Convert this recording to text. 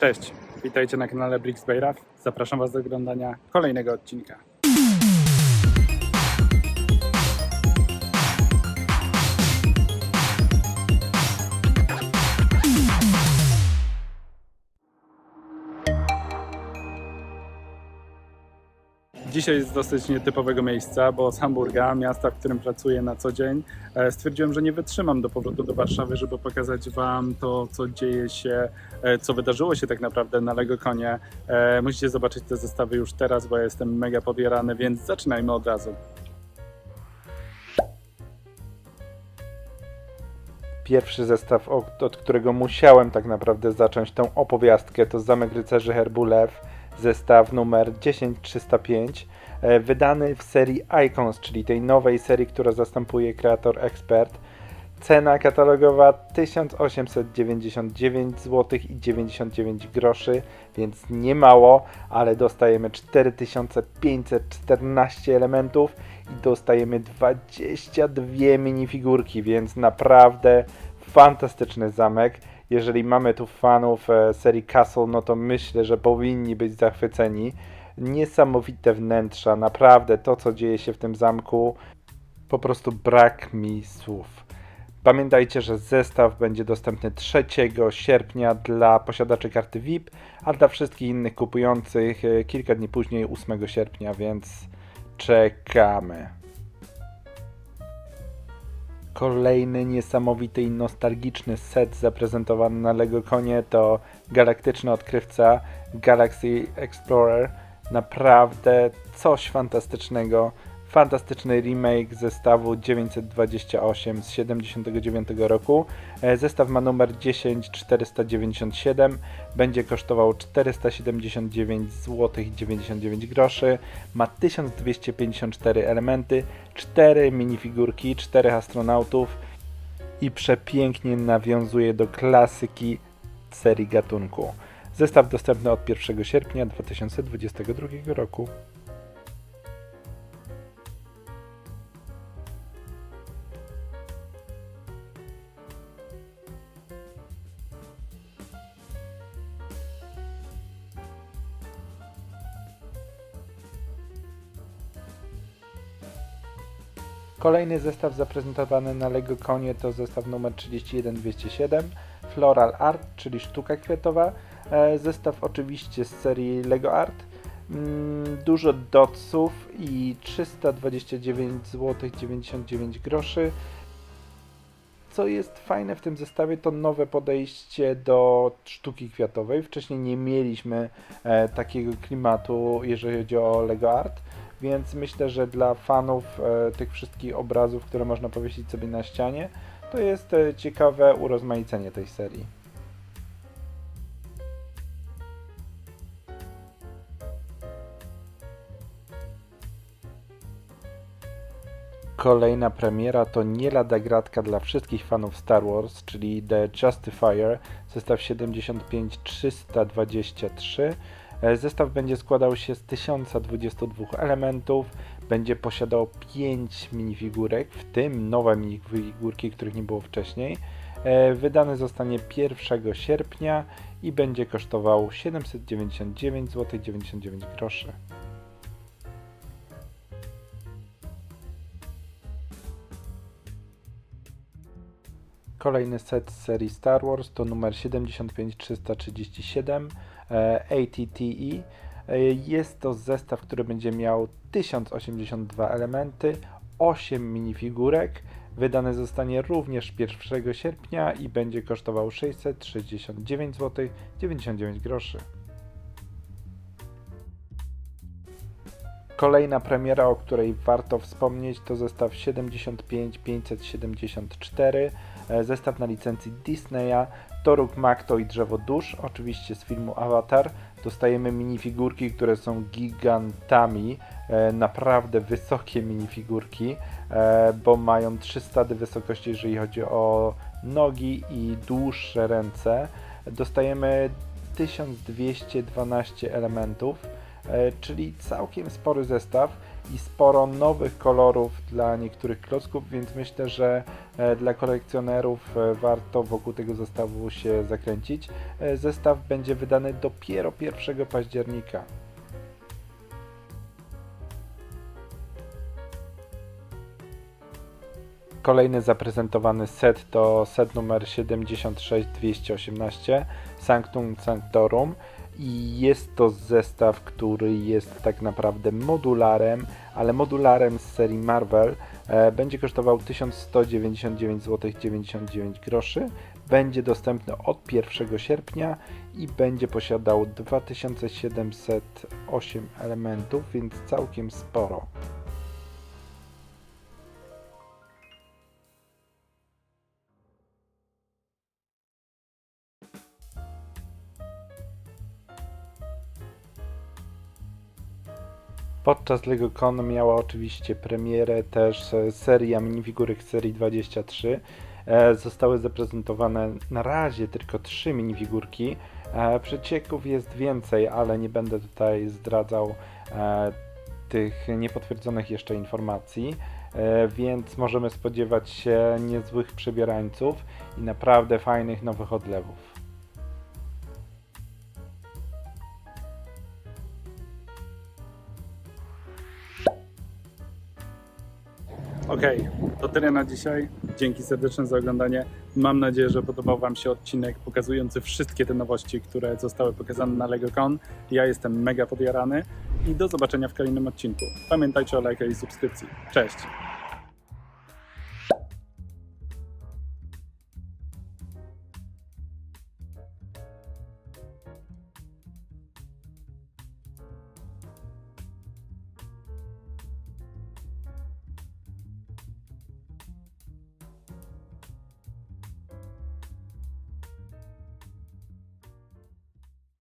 Cześć, witajcie na kanale Brix Bayraw. Zapraszam Was do oglądania kolejnego odcinka. Dzisiaj jest dosyć nietypowego miejsca, bo z Hamburga, miasta, w którym pracuję na co dzień, e, stwierdziłem, że nie wytrzymam do powrotu do Warszawy, żeby pokazać Wam to, co dzieje się, e, co wydarzyło się tak naprawdę na Lego Konie. E, Musicie zobaczyć te zestawy już teraz, bo ja jestem mega podjarany, więc zaczynajmy od razu. Pierwszy zestaw, od którego musiałem tak naprawdę zacząć tą opowiastkę, to Zamek Rycerzy Herbulew, zestaw numer 10305, e, wydany w serii Icons, czyli tej nowej serii, która zastępuje Creator Expert. Cena katalogowa 1899 zł i 99 groszy, więc nie mało, ale dostajemy 4514 elementów i dostajemy 22 minifigurki, więc naprawdę fantastyczny zamek. Jeżeli mamy tu fanów e, serii Castle, no to myślę, że powinni być zachwyceni. Niesamowite wnętrza, naprawdę to, co dzieje się w tym zamku, po prostu brak mi słów. Pamiętajcie, że zestaw będzie dostępny 3 sierpnia dla posiadaczy karty VIP, a dla wszystkich innych kupujących e, kilka dni później, 8 sierpnia, więc czekamy. Kolejny niesamowity i nostalgiczny set zaprezentowany na Lego Konie to galaktyczny odkrywca Galaxy Explorer. Naprawdę coś fantastycznego. Fantastyczny remake zestawu 928 z 79 roku. E, Zestaw ma numer 10497. Będzie kosztował 479 zł 99 groszy. Ma 1254 elementy, 4 minifigurki, 4 astronautów i przepięknie nawiązuje do klasyki serii gatunku. Zestaw dostępny od 1 sierpnia 2022 roku. Kolejny zestaw zaprezentowany na Lego Konie to zestaw numer 31207 Floral Art, czyli sztuka kwiatowa. E, Zestaw oczywiście z serii Lego Art. Mm, Dużo dotsów i 329 zł 99 groszy. Co jest fajne w tym zestawie, to nowe podejście do sztuki kwiatowej. Wcześniej nie mieliśmy e, takiego klimatu, jeżeli chodzi o Lego Art więc myślę, że dla fanów e, tych wszystkich obrazów, które można powiesić sobie na ścianie, to jest e, ciekawe urozmaicenie tej serii. Kolejna premiera to nie lada gratka dla wszystkich fanów Star Wars, czyli The Justifier, zestaw 75323. E, Zestaw będzie składał się z 1022 elementów, będzie posiadał 5 minifigurek, w tym nowe minifigurki, których nie było wcześniej. E, Wydany zostanie 1 sierpnia i będzie kosztował 799 zł 99 groszy. Kolejny set z serii Star Wars to numer 75337 e, ATTE. E, Jest to zestaw, który będzie miał 1082 elementy, 8 minifigurek. Wydany zostanie również 1 sierpnia i będzie kosztował 669 zł 99 groszy. Kolejna premiera, o której warto wspomnieć, to zestaw 75574, e, zestaw na licencji Disneya, Toruk Makto i Drzewo Dusz, oczywiście z filmu Avatar. Dostajemy minifigurki, które są gigantami, e, naprawdę wysokie minifigurki, e, bo mają 300 wysokości, jeżeli chodzi o nogi i dłuższe ręce. Dostajemy 1212 elementów, czyli całkiem spory zestaw i sporo nowych kolorów dla niektórych klocków, więc myślę, że e, dla kolekcjonerów e, warto wokół tego zestawu się zakręcić. E, Zestaw będzie wydany dopiero 1 października. Kolejny zaprezentowany set to set numer 76218 Sanctum Sanctorum i jest to zestaw, który jest tak naprawdę modularem, ale modularem z serii Marvel. E, będzie kosztował 1199 zł 99 groszy. Będzie dostępny od 1 sierpnia i będzie posiadał 2708 elementów, więc całkiem sporo. Podczas LegoCon miała oczywiście premierę też seria minifigurek serii 23. E, Zostały zaprezentowane na razie tylko trzy minifigurki. E, Przecieków jest więcej, ale nie będę tutaj zdradzał e, tych niepotwierdzonych jeszcze informacji. Więc możemy spodziewać się niezłych przebierańców i naprawdę fajnych nowych odlewów. Okej, to tyle na dzisiaj. Dzięki serdeczne za oglądanie. Mam nadzieję, że podobał Wam się odcinek pokazujący wszystkie te nowości, które zostały pokazane na LegoCon. Ja jestem mega podjarany i do zobaczenia w kolejnym odcinku. Pamiętajcie o lajkach i subskrypcji. Cześć!